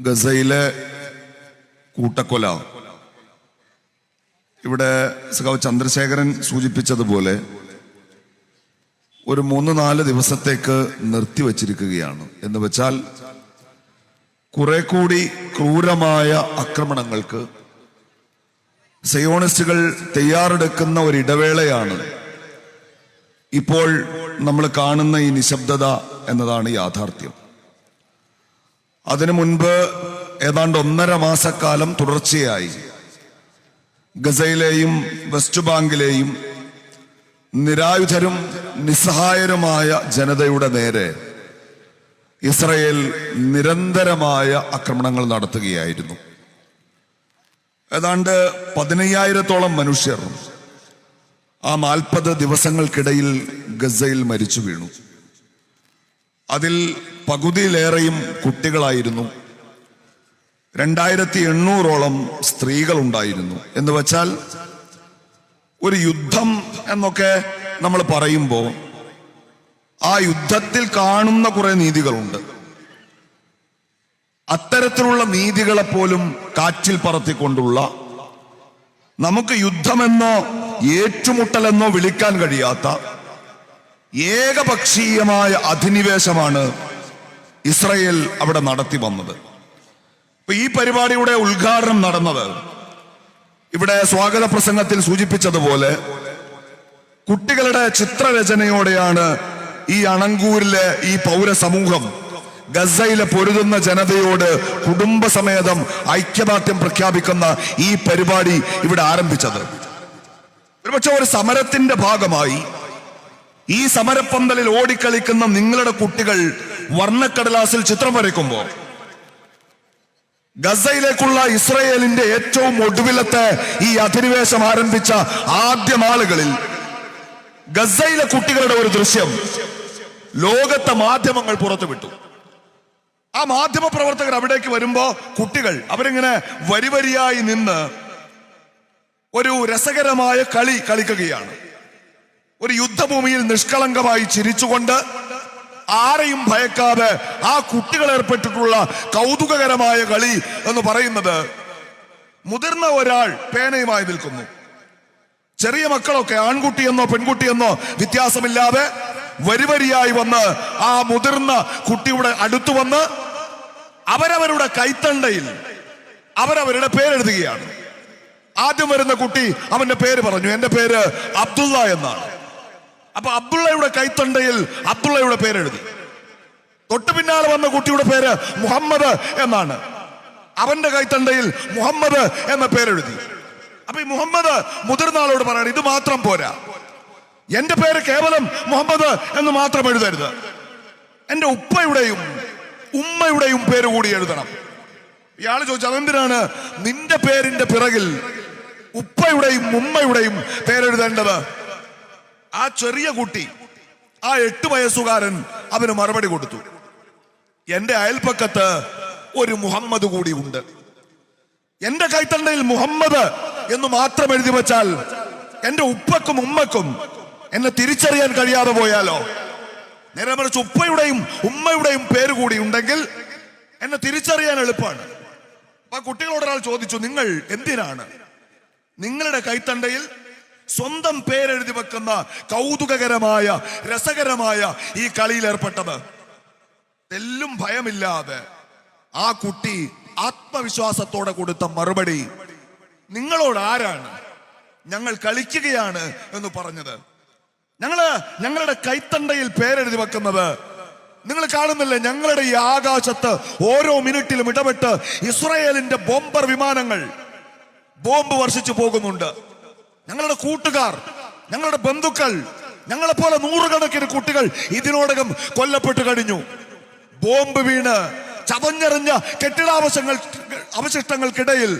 ഗസയിലെ കൂട്ടക്കൊല. ഇവിടെ സഖാവ് ചന്ദ്രശേഖരൻ സൂചിപ്പിച്ചതുപോലെ ഒരു മൂന്ന് നാല് ദിവസത്തേക്ക് നിർത്തിവച്ചിരിക്കുകയാണ് എന്ന് വെച്ചാൽ കുറെ കൂടി ക്രൂരമായ ആക്രമണങ്ങൾക്ക് സയോണിസ്റ്റുകൾ തയ്യാറെടുക്കുന്ന ഒരു ഇടവേളയാണ് ഇപ്പോൾ നമ്മൾ കാണുന്ന ഈ നിശബ്ദത എന്നതാണ് യാഥാർത്ഥ്യം. അതിനു മുൻപ് ഏതാണ്ട് ഒന്നര മാസക്കാലം തുടർച്ചയായി ഗസയിലെയും വെസ്റ്റ് ബാങ്കിലെയും നിരായുധരും നിസ്സഹായരുമായ ജനതയുടെ നേരെ ഇസ്രയേൽ നിരന്തരമായ ആക്രമണങ്ങൾ നടത്തുകയായിരുന്നു. ഏതാണ്ട് പതിനയ്യായിരത്തോളം മനുഷ്യർ ആ നാൽപ്പത് ദിവസങ്ങൾക്കിടയിൽ ഗസയിൽ മരിച്ചു വീണു. അതിൽ പകുതിയിലേറെയും കുട്ടികളായിരുന്നു. രണ്ടായിരത്തി എണ്ണൂറോളം സ്ത്രീകളുണ്ടായിരുന്നു. എന്ന് വെച്ചാൽ ഒരു യുദ്ധം എന്നൊക്കെ നമ്മൾ പറയുമ്പോൾ ആ യുദ്ധത്തിൽ കാണുന്ന കുറെ നീതികളുണ്ട്. അത്തരത്തിലുള്ള നീതികളെ പോലും കാറ്റിൽ പറത്തിക്കൊണ്ടുള്ള നമുക്ക് യുദ്ധമെന്നോ ഏറ്റുമുട്ടലെന്നോ വിളിക്കാൻ കഴിയാത്ത ഏകപക്ഷീയമായ അധിനിവേശമാണ് ഇസ്രയേൽ അവിടെ നടത്തി വന്നത്. ഇപ്പൊ ഈ പരിപാടിയുടെ ഉദ്ഘാടനം നടന്നത് ഇവിടെ സ്വാഗത പ്രസംഗത്തിൽ സൂചിപ്പിച്ചതുപോലെ കുട്ടികളുടെ ചിത്രരചനയോടെയാണ് ഈ അണങ്കൂരിലെ ഈ പൗരസമൂഹം ഗസയിലെ പൊരുതുന്ന ജനതയോട് കുടുംബസമേതം ഐക്യദാർഢ്യം പ്രഖ്യാപിക്കുന്ന ഈ പരിപാടി ഇവിടെ ആരംഭിച്ചത്. ഒരുപക്ഷെ ഒരു സമരത്തിന്റെ ഭാഗമായി ഈ സമരപ്പന്തലിൽ ഓടിക്കളിക്കുന്ന നിങ്ങളുടെ കുട്ടികൾ വർണക്കടലാസിൽ ചിത്രം വരയ്ക്കുമ്പോൾ ഗസയിലേക്കുള്ള ഇസ്രയേലിന്റെ ഏറ്റവും ഒടുവിലത്തെ ഈ അധിനിവേശം ആരംഭിച്ച ആദ്യ നാളുകളിൽ ഗസയിലെ കുട്ടികളുടെ ഒരു ദൃശ്യം ലോകത്തെ മാധ്യമങ്ങൾ പുറത്തുവിട്ടു. ആ മാധ്യമ പ്രവർത്തകർ അവിടേക്ക് വരുമ്പോ കുട്ടികൾ അവരിങ്ങനെ വരിവരിയായി നിന്ന് ഒരു രസകരമായ കളി കളിക്കുകയാണ്. ഒരു യുദ്ധഭൂമിയിൽ നിഷ്കളങ്കമായി ചിരിച്ചുകൊണ്ട് ആരെയും ഭയക്കാതെ ആ കുട്ടികൾ ഏർപ്പെട്ടിട്ടുള്ള കൗതുകകരമായ കളി എന്ന് പറയുന്നത് മുതിർന്ന ഒരാൾ പേനയുമായി നിൽക്കുന്നു. ചെറിയ മക്കളൊക്കെ ആൺകുട്ടിയെന്നോ പെൺകുട്ടിയെന്നോ വ്യത്യാസമില്ലാതെ വരിവരിയായി വന്ന് ആ മുതിർന്ന കുട്ടിയുടെ അടുത്തു വന്ന് അവരവരുടെ കൈത്തണ്ടയിൽ അവരവരുടെ പേരെഴുതുകയാണ്. ആദ്യം വരുന്ന കുട്ടി അവന്റെ പേര് പറഞ്ഞു. എന്റെ പേര് അബ്ദുള്ള എന്നാണ്. അപ്പൊ അബ്ദുള്ളയുടെ കൈത്തണ്ടയിൽ അബ്ദുള്ളയുടെ പേരെഴുതി. തൊട്ടു പിന്നാലെ വന്ന കുട്ടിയുടെ പേര് മുഹമ്മദ് എന്നാണ്. അവന്റെ കൈത്തണ്ടയിൽ മുഹമ്മദ് എന്ന പേരെഴുതി. അപ്പൊ ഈ മുഹമ്മദ് മുതിർന്ന ആളോട് പറയണം ഇത് മാത്രം പോരാ. എന്റെ പേര് കേവലം മുഹമ്മദ് എന്ന് മാത്രം എഴുതരുത്. എന്റെ ഉപ്പയുടെയും ഉമ്മയുടെയും പേര് കൂടി എഴുതണം. ഇയാൾ ചോദിച്ചു അതെന്തിനാണ് നിന്റെ പേരിന്റെ പിറകിൽ ഉപ്പയുടെയും ഉമ്മയുടെയും പേരെഴുതേണ്ടത്? ആ ചെറിയ കുട്ടി ആ എട്ട് വയസ്സുകാരൻ അവന് മറുപടി കൊടുത്തു. എന്റെ അയൽപ്പക്കത്ത് ഒരു മുഹമ്മദ് കൂടി ഉണ്ട്. എന്റെ കൈത്തണ്ടയിൽ മുഹമ്മദ് എന്ന് മാത്രം എഴുതി വെച്ചാൽ എന്റെ ഉപ്പക്കും ഉമ്മക്കും എന്നെ തിരിച്ചറിയാൻ കഴിയാതെ പോയാലോ? നേരെ മറിച്ച് ഉപ്പയുടെയും ഉമ്മയുടെയും പേര് കൂടി ഉണ്ടെങ്കിൽ എന്നെ തിരിച്ചറിയാൻ എളുപ്പമാണ്. അപ്പൊ കുട്ടികളോട് ഒരാൾ ചോദിച്ചു നിങ്ങൾ എന്തിനാണ് നിങ്ങളുടെ കൈത്തണ്ടയിൽ സ്വന്തം പേരെഴുതി വെക്കുന്ന കൗതുകകരമായ രസകരമായ ഈ കളിയിൽ ഏർപ്പെട്ടത്. തെല്ലും ഭയമില്ലാതെ ആ കുട്ടി ആത്മവിശ്വാസത്തോടെ കൊടുത്ത മറുപടി നിങ്ങളോട് ആരാണ്? ഞങ്ങൾ കളിക്കുകയാണ് എന്ന് പറഞ്ഞത്. ഞങ്ങൾ ഞങ്ങളുടെ കൈത്തണ്ടയിൽ പേരെഴുതി വെക്കുന്നത് നിങ്ങൾ കാണുന്നില്ലേ ഞങ്ങളുടെ ഈ ആകാശത്ത് ഓരോ മിനിറ്റിലും ഇടപെട്ട് ഇസ്രയേലിന്റെ ബോംബർ വിമാനങ്ങൾ ബോംബ് വർഷിച്ചു പോകുന്നുണ്ട്. ഞങ്ങളുടെ കൂട്ടുകാർ ഞങ്ങളുടെ ബന്ധുക്കൾ ഞങ്ങളെ പോലെ നൂറുകണക്കിന് കുട്ടികൾ ഇതിനോടകം കൊല്ലപ്പെട്ടു കഴിഞ്ഞു. ബോംബ് വീണ് ചതഞ്ഞെറിഞ്ഞ കെട്ടിടാവശങ്ങൾ അവശിഷ്ടങ്ങൾക്കിടയിൽ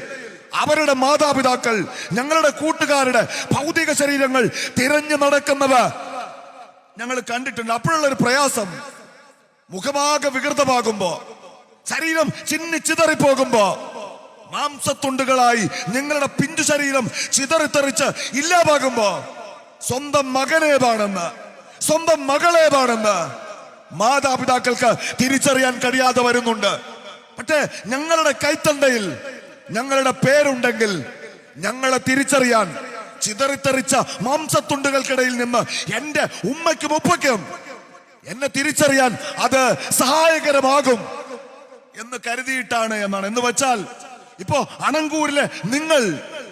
അവരുടെ മാതാപിതാക്കൾ ഞങ്ങളുടെ കൂട്ടുകാരുടെ ഭൗതിക ശരീരങ്ങൾ തിരഞ്ഞു നടക്കുന്നത് ഞങ്ങൾ കണ്ടിട്ടുണ്ട്. അപ്പോഴുള്ള ഒരു പ്രയാസം മുഖമാകെ വികൃതമാകുമ്പോ ശരീരം ചിന്നി ചിതറിപ്പോകുമ്പോ മാംസത്തുണ്ടുകളായി നിങ്ങളുടെ പിഞ്ചു ശരീരം ചിതറിത്തെറിച്ച് ഇല്ലാതാകുമ്പോ സ്വന്തം മകനെ മകനേതാണെന്ന് സ്വന്തം മകളെ മകളേതാണെന്ന് മാതാപിതാക്കൾക്ക് തിരിച്ചറിയാൻ കഴിയാതെ വരുന്നുണ്ട്. പക്ഷേ ഞങ്ങളുടെ കൈത്തണ്ടയിൽ ഞങ്ങളുടെ പേരുണ്ടെങ്കിൽ ഞങ്ങളെ തിരിച്ചറിയാൻ ചിതറിത്തെറിച്ച മാംസത്തുണ്ടുകൾക്കിടയിൽ നിന്ന് എന്റെ ഉമ്മയ്ക്കും ഉപ്പയ്ക്കും എന്നെ തിരിച്ചറിയാൻ അത് സഹായകരമാകും എന്ന് കരുതിയിട്ടാണ് എന്നാണ്. എന്ന് വെച്ചാൽ ഇപ്പോ അണങ്കൂരിലെ നിങ്ങൾ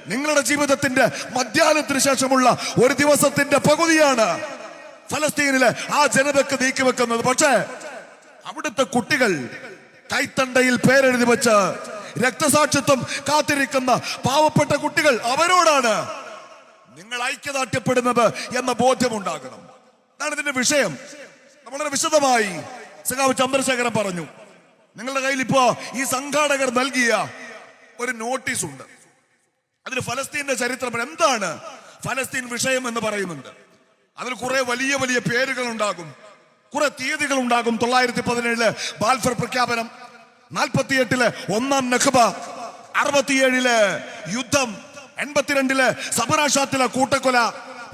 നിങ്ങളുടെ ജീവിതത്തിന്റെ മധ്യാഹ്നത്തിന് ശേഷമുള്ള ഒരു ദിവസത്തിന്റെ പകുതിയാണ് ഫലസ്തീനിലെ ആ ജനതക്ക് നീക്കി വെക്കുന്നത്. പക്ഷേ അവിടുത്തെ കുട്ടികൾ കൈത്തണ്ടയിൽ പേരെഴുതി വെച്ച് രക്തസാക്ഷിത്വം കാത്തിരിക്കുന്ന പാവപ്പെട്ട കുട്ടികൾ അവരോടാണ് നിങ്ങൾ ഐക്യദാർഢ്യപ്പെടുന്നത് എന്ന ബോധ്യമുണ്ടാകണം. അതാണ് ഇതിന്റെ വിഷയം. വളരെ വിശദമായി സഖാവ് ചന്ദ്രശേഖരൻ പറഞ്ഞു. നിങ്ങളുടെ കയ്യിൽ ഇപ്പോ ഈ സംഘാടകർ നൽകിയ ഒരു നോട്ടീസ് ഉണ്ട്. അതിൽ ഫലസ്തീന്റെ ചരിത്രം എന്താണ്? ഫലസ്തീൻ വിഷയം എന്ന് പറയുന്നുണ്ട്. അതിൽ കുറെ വലിയ വലിയ പേരുകൾ ഉണ്ടാകും കുറെ തീയതികൾ ഉണ്ടാകും തൊള്ളായിരത്തി പതിനേഴിൽ ബാൽഫർ പ്രഖ്യാപനം. നാൽപ്പത്തിയെട്ടിൽ ഒന്നാം നഖബ. അറുപത്തിയേഴിൽ യുദ്ധം. എൺപത്തിരണ്ടിൽ സബറാഷാത്തിലെ കൂട്ടക്കൊല.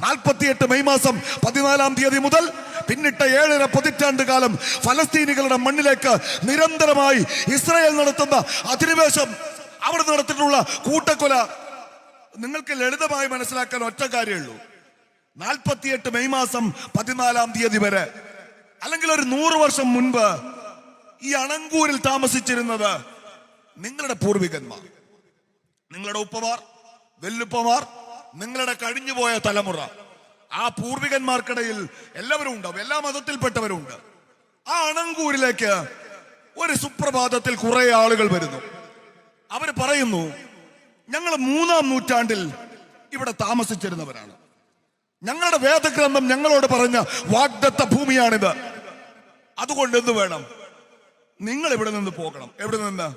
നാൽപ്പത്തിയെട്ട് മെയ് മാസം പതിനാലാം തീയതി മുതൽ പിന്നിട്ട ഏഴര പതിറ്റാണ്ട് കാലം ഫലസ്തീനികളുടെ മണ്ണിലേക്ക് നിരന്തരമായി ഇസ്രായേൽ നടത്തുന്ന അധിനിവേശം. അവർ നടത്തിയിട്ടുള്ള കൂട്ടക്കൊല നിങ്ങൾക്ക് ലളിതമായി മനസ്സിലാക്കാൻ ഒറ്റ കാര്യമുള്ളൂ. നാൽപ്പത്തിയെട്ട് മെയ് മാസം പതിനാലാം തീയതി വരെ അല്ലെങ്കിൽ ഒരു നൂറ് വർഷം മുൻപ് ഈ അണങ്കൂരിൽ താമസിച്ചിരുന്നത് നിങ്ങളുടെ പൂർവികന്മാർ നിങ്ങളുടെ ഉപ്പമാർ വെല്ലുപ്പമാർ നിങ്ങളുടെ കഴിഞ്ഞുപോയ തലമുറ. ആ പൂർവികന്മാർക്കിടയിൽ എല്ലാവരും ഉണ്ടാവും എല്ലാ മതത്തിൽപ്പെട്ടവരും ഉണ്ട്. ആ അണങ്കൂരിലേക്ക് ഒരു സുപ്രഭാതത്തിൽ കുറെ ആളുകൾ വരുന്നു. അവർ പറയുന്നു ഞങ്ങൾ മൂന്നാം നൂറ്റാണ്ടിൽ ഇവിടെ താമസിച്ചിരുന്നവരാണ്. ഞങ്ങളുടെ വേദഗ്രന്ഥം ഞങ്ങളോട് പറഞ്ഞ വാഗ്ദത്ത ഭൂമിയാണിത്. അതുകൊണ്ട് എന്ത് വേണം? നിങ്ങൾ ഇവിടെ നിന്ന് പോകണം. എവിടെ നിന്ന്?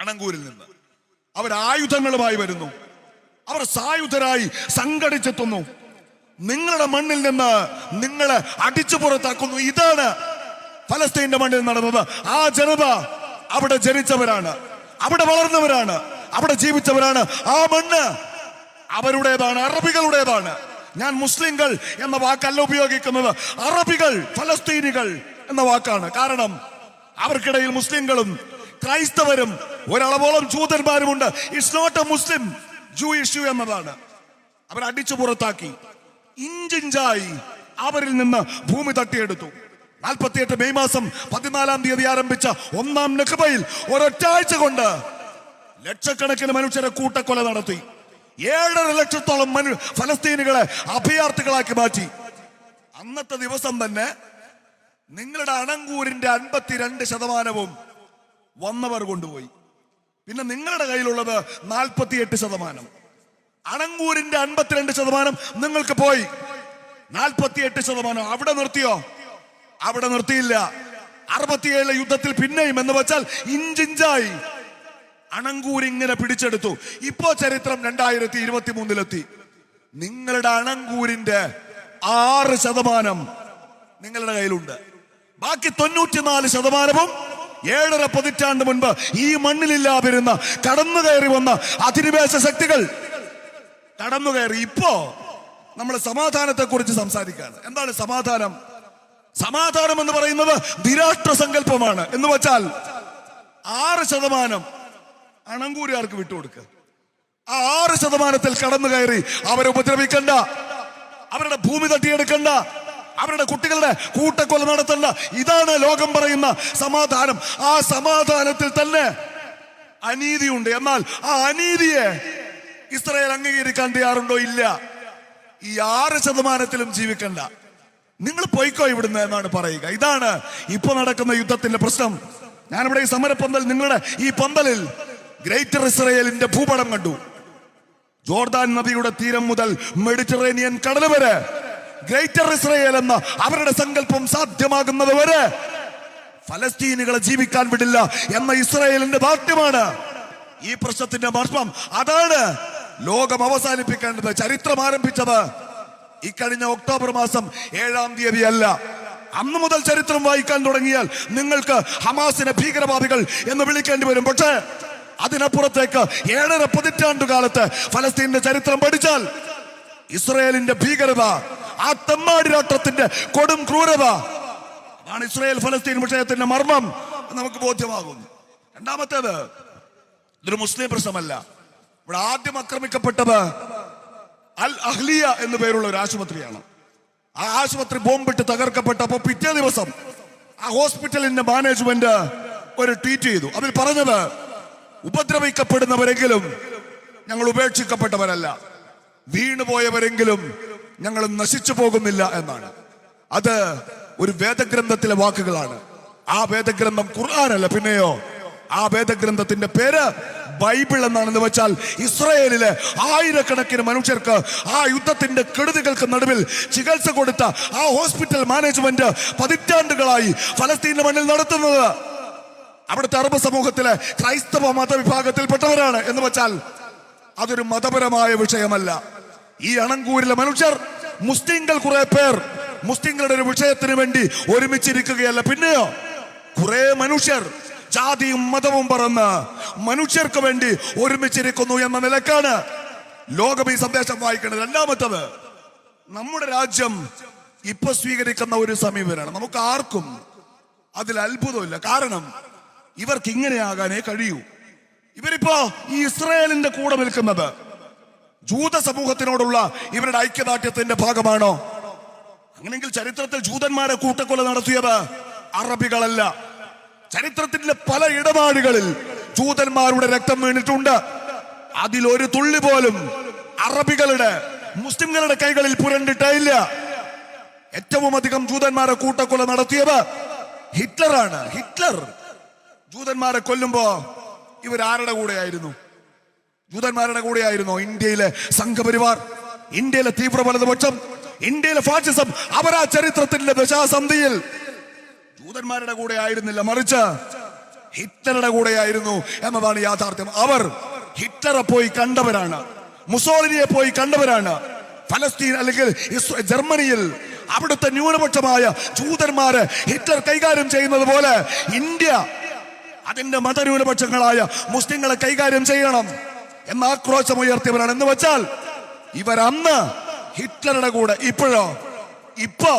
അണങ്കൂരിൽ നിന്ന്. അവർ ആയുധങ്ങളുമായി വരുന്നു. അവർ സായുധരായി സംഘടിച്ചെത്തുന്നു. നിങ്ങളുടെ മണ്ണിൽ നിന്ന് നിങ്ങളെ അടിച്ചു പുറത്താക്കുന്നു. ഇതാണ് ഫലസ്തീന്റെ മണ്ണിൽ നടന്നത്. ആ ജനത അവിടെ ജനിച്ചവരാണ്. അവിടെ വളർന്നവരാണ്. അവിടെ ജീവിച്ചവരാണ്. ആ മണ്ണ് അവരുടേതാണ് അറബികളുടേതാണ്. ഞാൻ മുസ്ലിങ്ങൾ എന്ന വാക്കല്ല ഉപയോഗിക്കുന്നത്. അറബികൾ ഫലസ്തീനികൾ എന്ന വാക്കാണ്. കാരണം അവർക്കിടയിൽ മുസ്ലിങ്ങളും ക്രൈസ്തവരും ഒരളവോളം ജൂതന്മാരുമുണ്ട്. It's not a Muslim Jew issue എന്നതാണ്. അവർ അടിച്ചു പുറത്താക്കി. ഇഞ്ചിഞ്ചായി അവരിൽ നിന്ന് ഭൂമി തട്ടിയെടുത്തു. നാൽപ്പത്തിയെട്ട് മെയ് മാസം പതിനാലാം തീയതി ആരംഭിച്ച ഒന്നാം നഖബയിൽ ഒരൊറ്റാഴ്ച കൊണ്ട് ലക്ഷക്കണക്കിന് മനുഷ്യരെ കൂട്ടക്കൊല നടത്തി. ഏഴര ലക്ഷത്തോളം മനു ഫലസ്തീനുകളെ അഭയാർത്ഥികളാക്കി മാറ്റി. അന്നത്തെ ദിവസം തന്നെ നിങ്ങളുടെ അണങ്കൂരിന്റെ അൻപത്തിരണ്ട് ശതമാനവും വന്നവർ കൊണ്ടുപോയി. പിന്നെ നിങ്ങളുടെ കയ്യിലുള്ളത് നാൽപ്പത്തിയെട്ട് ശതമാനം. അണങ്കൂരിന്റെ അൻപത്തിരണ്ട് ശതമാനം നിങ്ങൾക്ക് പോയി. നാൽപ്പത്തിയെട്ട് ശതമാനം. അവിടെ നിർത്തിയോ? അവിടെ നിർത്തിയില്ല. അറുപത്തിയേഴ് യുദ്ധത്തിൽ പിന്നെയും എന്ന് വെച്ചാൽ ഇഞ്ചിഞ്ചായി അണങ്കൂർ ഇങ്ങനെ പിടിച്ചെടുത്തു. ഇപ്പോ ചരിത്രം രണ്ടായിരത്തി ഇരുപത്തി മൂന്നിലെത്തി നിങ്ങളുടെ അണങ്കൂരിന്റെ ആറ് ശതമാനം നിങ്ങളുടെ കയ്യിലുണ്ട്. ബാക്കി തൊണ്ണൂറ്റിനാല് ശതമാനവും ഏഴര പതിറ്റാണ്ട് മുൻപ് ഈ മണ്ണിലില്ലാതിരുന്ന കടന്നു കയറി വന്ന അധിനിവേശ ശക്തികൾ. കടന്നു കയറി. ഇപ്പോ നമ്മൾ സമാധാനത്തെ കുറിച്ച് സംസാരിക്കുകയാണ്. എന്താണ് സമാധാനം? സമാധാനം എന്ന് പറയുന്നത് നിരാഷ്ട്ര സങ്കല്പമാണ്. എന്ന് വെച്ചാൽ ആറ് ശതമാനം അണങ്കൂരുകാർക്ക് വിട്ടുകൊടുക്കുക ആ ആറ് ശതമാനത്തിൽ കടന്നു കയറി അവരെ ഉപദ്രവിക്കണ്ട. അവരുടെ ഭൂമി തട്ടിയെടുക്കണ്ട. അവരുടെ കുട്ടികളുടെ കൂട്ടക്കൊല നടത്തണ്ട. ഇതാണ് ലോകം പറയുന്ന സമാധാനം. ആ സമാധാനത്തിൽ തന്നെ അനീതിയുണ്ട്. എന്നാൽ ആ അനീതിയെ ഇസ്രായേൽ അംഗീകരിക്കാൻ തയ്യാറുണ്ടോ? ഇല്ല. ഈ ആറ് ശതമാനത്തിലും ജീവിക്കണ്ട. നിങ്ങൾ പോയിക്കോ ഇവിടുന്ന് എന്നാണ് പറയുക. ഇതാണ് ഇപ്പൊ നടക്കുന്ന യുദ്ധത്തിന്റെ പ്രശ്നം. ഞാനിവിടെ ഈ സമരപ്പന്തൽ നിങ്ങളുടെ ഈ പന്തലിൽ ഗ്രേറ്റർ ഇസ്രയേലിന്റെ ഭൂപടം കണ്ടു. ജോർദാൻ നദിയുടെ തീരം മുതൽ മെഡിറ്ററേനിയൻ കടൽ വരെ ഗ്രേറ്റർ ഇസ്രയേൽ എന്ന അവരുടെ സങ്കല്പം സാധ്യമാകുന്നത് വരെ ഫലസ്തീനുകളെ ജീവിക്കാൻ വിടില്ല എന്ന ഇസ്രയേലിന്റെ ദാർഢ്യമാണ് ഈ പ്രശ്നത്തിന്റെ മർമ്മം അതാണ് ലോകം അവസാനിപ്പിക്കേണ്ടത് ചരിത്രം ആരംഭിച്ചത്. ഇക്കഴിഞ്ഞ ഒക്ടോബർ മാസം ഏഴാം തീയതി അല്ല. അന്ന് മുതൽ ചരിത്രം വായിക്കാൻ തുടങ്ങിയാൽ നിങ്ങൾക്ക് ഹമാസിനെ ഭീകരവാദികൾ എന്ന് വിളിക്കേണ്ടി വരും. പക്ഷേ അതിനപ്പുറത്തേക്ക് ഏഴര പതിറ്റാണ്ടു കാലത്ത് ഫലസ്തീന്റെ ചരിത്രം പഠിച്ചാൽ ഇസ്രയേലിന്റെ ഭീകരത ആ തെമ്മാടിരാട്ടത്തിന്റെ കൊടും ക്രൂരത ആണ് ഇസ്രയേൽ ഫലസ്തീൻ വിഷയത്തിന്റെ മർമ്മം നമുക്ക് ബോധ്യമാകുന്നു. രണ്ടാമത്തേത് ഇതൊരു മുസ്ലിം പ്രശ്നമല്ല. ഇവിടെ ആദ്യം ആക്രമിക്കപ്പെട്ടത് അൽ അഹ്ലിയ എന്ന് പേരുള്ള ഒരു ആശുപത്രിയാണ്. ആ ആശുപത്രി ബോംബിട്ട് തകർക്കപ്പെട്ടപ്പോ പിറ്റേ ദിവസം ആ ഹോസ്പിറ്റലിന്റെ മാനേജ്മെന്റ് ഒരു ട്വീറ്റ് ചെയ്തു. അതിൽ പറഞ്ഞത് ഉപദ്രവിക്കപ്പെടുന്നവരെങ്കിലും ഞങ്ങൾ ഉപേക്ഷിക്കപ്പെട്ടവരല്ല. വീണുപോയവരെങ്കിലും ഞങ്ങൾ നശിച്ചു പോകുന്നില്ല എന്നാണ്. അത് ഒരു വേദഗ്രന്ഥത്തിലെ വാക്കുകളാണ്. ആ വേദഗ്രന്ഥം ഖുർആാനല്ല പിന്നെയോ? ആ വേദഗ്രന്ഥത്തിന്റെ പേര് ബൈബിൾ എന്നാണെന്ന് വെച്ചാൽ ഇസ്രയേലിലെ ആയിരക്കണക്കിന് മനുഷ്യർക്ക് ആ യുദ്ധത്തിന്റെ കെടുതികൾക്ക് നടുവിൽ ചികിത്സ കൊടുത്ത ആ ഹോസ്പിറ്റൽ മാനേജ്മെന്റ് പതിറ്റാണ്ടുകളായി ഫലസ്തീന്റെ മണ്ണിൽ നടത്തുന്നത്. അവിടുത്തെ അറബ് സമൂഹത്തിലെ ക്രൈസ്തവ മതവിഭാഗത്തിൽപ്പെട്ടവരാണ് എന്ന് വെച്ചാൽ അതൊരു മതപരമായ വിഷയമല്ല. ഈ അണങ്കൂരിലെ മനുഷ്യർ മുസ്ലിങ്ങൾ കുറെ പേർ മുസ്ലിങ്ങളുടെ ഒരു വിഷയത്തിന് വേണ്ടി ഒരുമിച്ചിരിക്കുകയല്ല. പിന്നെയോ കുറെ മനുഷ്യർ ജാതിയും മതവും പറന്ന് മനുഷ്യർക്ക് വേണ്ടി ഒരുമിച്ചിരിക്കുന്നു എന്ന നിലക്കാണ് ലോകം ഈ സന്ദേശം വായിക്കുന്നത്. രണ്ടാമത്തത് നമ്മുടെ രാജ്യം ഇപ്പൊ സ്വീകരിക്കുന്ന ഒരു സമീപനമാണ്. നമുക്ക് ആർക്കും അതിൽ അത്ഭുതമില്ല. കാരണം ഇവർക്ക് ഇങ്ങനെയാകാനേ കഴിയൂ. ഇവരിപ്പോ ഈ ഇസ്രായേലിന്റെ കൂടെ നിൽക്കുന്നത് ജൂത സമൂഹത്തിനോടുള്ള ഇവരുടെ ഐക്യദാർഢ്യത്തിന്റെ ഭാഗമാണോ? അങ്ങനെങ്കിൽ ചരിത്രത്തിൽ ജൂതന്മാരെ കൂട്ടക്കൊല നടത്തിയത് അറബികളല്ല. ചരിത്രത്തിന്റെ പല ഇടപാടുകളിൽ ജൂതന്മാരുടെ രക്തം വീണിട്ടുണ്ട്. അതിലൊരു തുള്ളി പോലും അറബികളുടെ മുസ്ലിംകളുടെ കൈകളിൽ പുരണ്ടിട്ടില്ല ഏറ്റവും അധികം ജൂതന്മാരെ കൂട്ടക്കൊല നടത്തിയത് ഹിറ്റ്ലറാണ്. ഹിറ്റ്ലർ ജൂതന്മാരെ കൊല്ലുമ്പോ ഇവരാരുടെ കൂടെയായിരുന്നു? ജൂതന്മാരുടെ കൂടെയായിരുന്നോ? ഇന്ത്യയിലെ സംഘപരിവാർ ഇന്ത്യയിലെ തീവ്ര വലതുപക്ഷം ഇന്ത്യയിലെ ഫാസിസം അവരാ ചരിത്രത്തിന്റെ ദശാസന്ധിയിൽ ജൂതന്മാരുടെ കൂടെ ആയിരുന്നില്ല. മറിച്ച് ഹിറ്റ്ലറുടെ കൂടെയായിരുന്നു എന്നതാണ് യാഥാർത്ഥ്യം. അവർ ഹിറ്ററെ പോയി കണ്ടവരാണ്. മുസോളിനിയെ പോയി കണ്ടവരാണ്. ഫലസ്തീൻ അല്ലെങ്കിൽ ജർമ്മനിയിൽ അവിടുത്തെ ന്യൂനപക്ഷമായ ജൂതന്മാരെ ഹിറ്റ്ലർ കൈകാര്യം ചെയ്യുന്നത് പോലെ ഇന്ത്യ അതിന്റെ മതന്യൂനപക്ഷങ്ങളായ മുസ്ലിങ്ങളെ കൈകാര്യം ചെയ്യണം എന്ന ആക്രോശം ഉയർത്തിയവരാണ്. എന്ന് വെച്ചാൽ ഇവരന്ന് ഹിറ്റ്ലറുടെ കൂടെ ഇപ്പോഴോ? ഇപ്പോ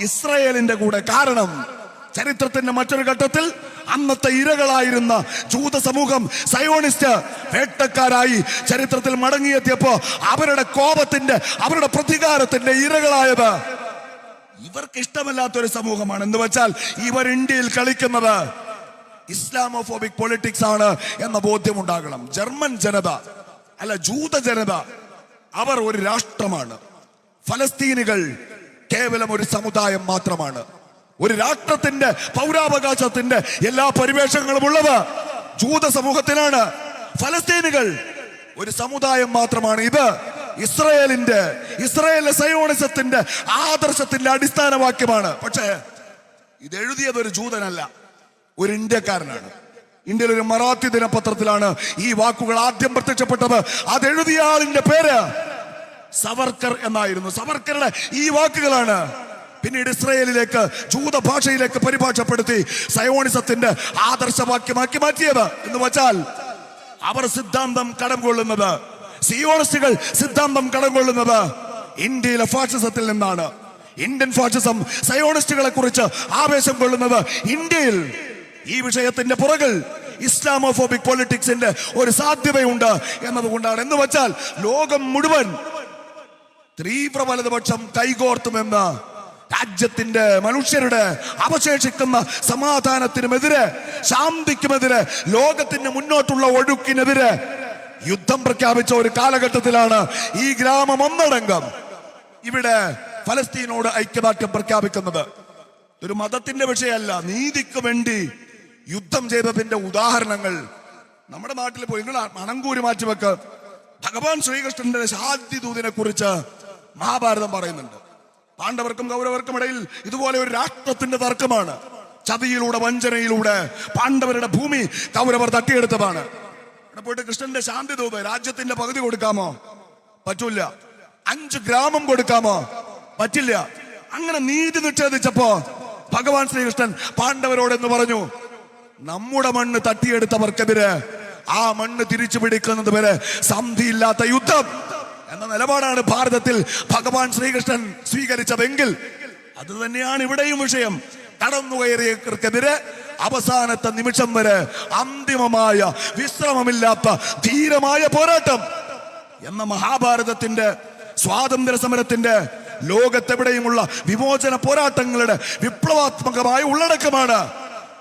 ഇസ്രയേലിന്റെ കൂടെ കാരണം ചരിത്രത്തിന്റെ മറ്റൊരു ഘട്ടത്തിൽ അന്നത്തെ ഇരകളായിരുന്ന ജൂത സമൂഹം സയോണിസ്റ്റ് വേട്ടക്കാരായി ചരിത്രത്തിൽ മടങ്ങിയെത്തിയപ്പോ അവരുടെ കോപത്തിന്റെ അവരുടെ പ്രതികാരത്തിന്റെ ഇരകളായത്. ഇവർക്ക് ഇഷ്ടമല്ലാത്ത ഒരു സമൂഹമാണ്. എന്ന് വെച്ചാൽ ഇവർ ഇന്ത്യയിൽ കളിക്കുന്നത് ഇസ്ലാമോഫോബിക് പൊളിറ്റിക്സ് ആണ് എന്ന ബോധ്യം ഉണ്ടാകണം ജർമ്മൻ ജനത അല്ല ജൂത ജനത അവർ ഒരു രാഷ്ട്രമാണ്. ഫലസ്തീനുകൾ കേവലം ഒരു സമുദായം മാത്രമാണ്. ഒരു രാഷ്ട്രത്തിന്റെ പൗരാവകാശത്തിന്റെ എല്ലാ പരിവേഷങ്ങളും ഉള്ളത് ജൂത സമൂഹത്തിനാണ്. ഫലസ്തീനുകൾ ഒരു സമുദായം മാത്രമാണ് ഇത്. ഇസ്രയേലിന്റെ ഇസ്രയേലിലെ സയോണിസത്തിന്റെ ആദർശത്തിന്റെ അടിസ്ഥാന വാക്യമാണ് പക്ഷേ ഇത് എഴുതിയത് ഒരു ജൂതനല്ല ഒരു ഇന്ത്യക്കാരനാണ്. ഇന്ത്യയിൽ ഒരു മറാത്തി ദിനപത്രത്തിലാണ് ഈ വാക്കുകൾ ആദ്യം പ്രത്യക്ഷപ്പെട്ടത്. അത് എഴുതിയ ആളിന്റെ പേര് സവർക്കർ എന്നായിരുന്നു. സവർക്കറുടെ ഈ വാക്കുകളാണ് പിന്നീട് ഇസ്രയേലിലേക്ക് ജൂത ഭാഷയിലേക്ക് പരിഭാഷപ്പെടുത്തി സയോണിസത്തിന്റെ ആദർശവാക്യമാക്കി മാറ്റിയത്. എന്ന് വച്ചാൽ അവർ സിദ്ധാന്തം കടം കൊള്ളുന്നത് സിയോണിസ്റ്റുകൾ സിദ്ധാന്തം കടം കൊള്ളുന്നത് ഇന്ത്യയിലെ ഫാഷിസത്തിൽ നിന്നാണ്. ഇന്ത്യൻ ഫാഷിസം സയോണിസ്റ്റുകളെ കുറിച്ച് ആവേശം കൊള്ളുന്നത് ഇന്ത്യയിൽ. ഈ വിഷയത്തിന്റെ പുറകിൽ ഇസ്ലാമോഫോബിക് പൊളിറ്റിക്സിന്റെ ഒരു സാധ്യതയുണ്ട് എന്നതുകൊണ്ടാണ്. എന്ന് വെച്ചാൽ ലോകം മുഴുവൻ തീവ്ര വലതുപക്ഷം കൈകോർത്തുമെന്ന് രാജ്യത്തിന്റെ മനുഷ്യരുടെ അവശേഷിക്കുന്ന സമാധാനത്തിനുമെതിരെ ശാന്തിക്കുമെതിരെ ലോകത്തിന്റെ മുന്നോട്ടുള്ള ഒഴുക്കിനെതിരെ യുദ്ധം പ്രഖ്യാപിച്ച ഒരു കാലഘട്ടത്തിലാണ് ഈ ഗ്രാമം ഒന്നടങ്കം ഇവിടെ ഫലസ്തീനോട് ഐക്യദാർഢ്യം പ്രഖ്യാപിക്കുന്നത്. ഒരു മതത്തിന്റെ വിഷയമല്ല നീതിക്ക് വേണ്ടി യുദ്ധം ചെയ്തതിന്റെ ഉദാഹരണങ്ങൾ നമ്മുടെ നാട്ടിൽ പോയി. നിങ്ങൾ മണങ്കൂരി മാറ്റിവെക്ക്. ഭഗവാൻ ശ്രീകൃഷ്ണന്റെ ശാന്തി ദൂതിനെ കുറിച്ച് മഹാഭാരതം പറയുന്നുണ്ട്. പാണ്ഡവർക്കും കൗരവർക്കും ഇടയിൽ ഇതുപോലെ ഒരു രാഷ്ട്രത്തിന്റെ തർക്കമാണ്. ചതിയിലൂടെ വഞ്ചനയിലൂടെ പാണ്ഡവരുടെ ഭൂമി കൗരവർ തട്ടിയെടുത്തതാണ്. അവിടെ പോയിട്ട് കൃഷ്ണന്റെ ശാന്തി തോത് രാജ്യത്തിന്റെ പകുതി കൊടുക്കാമോ? പറ്റൂല അഞ്ച് ഗ്രാമം കൊടുക്കാമോ? പറ്റില്ല. അങ്ങനെ നീതി നിഷേധിച്ചപ്പോ ഭഗവാൻ ശ്രീകൃഷ്ണൻ പാണ്ഡവരോട് എന്ന് പറഞ്ഞു നമ്മുടെ മണ്ണ് തട്ടിയെടുത്തവർക്കെതിരെ ആ മണ്ണ് തിരിച്ചു പിടിക്കുന്നത് വരെ സന്ധിയില്ലാത്ത യുദ്ധം. എന്ന നിലപാടാണ് ഭാരതത്തിൽ ഭഗവാൻ ശ്രീകൃഷ്ണൻ സ്വീകരിച്ചതെങ്കിൽ അത് തന്നെയാണ് ഇവിടെയും വിഷയം. കടന്നു കയറിയവർക്കെതിരെ അവസാനത്തെ നിമിഷം വരെ അന്തിമമായ വിശ്രമമില്ലാത്ത ധീരമായ പോരാട്ടം എന്ന മഹാഭാരതത്തിന്റെ സ്വാതന്ത്ര്യ സമരത്തിന്റെ ലോകത്തെവിടെയുമുള്ള വിമോചന പോരാട്ടങ്ങളുടെ വിപ്ലവാത്മകമായ ഉള്ളടക്കമാണ്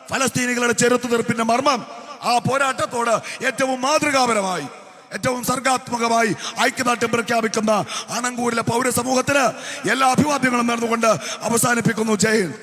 ഫലസ്തീനികളുടെ ചെറുത്തുതീർപ്പിന്റെ മർമ്മം. ആ പോരാട്ടത്തോട് ഏറ്റവും മാതൃകാപരമായി ഏറ്റവും സർഗാത്മകമായി ഐക്യദാർഢ്യം പ്രഖ്യാപിക്കുന്ന അണങ്കൂരിലെ പൗരസമൂഹത്തിന് എല്ലാ അഭിവാദ്യങ്ങളും നേർന്നുകൊണ്ട് അവസാനിപ്പിക്കുന്നു. ജയ്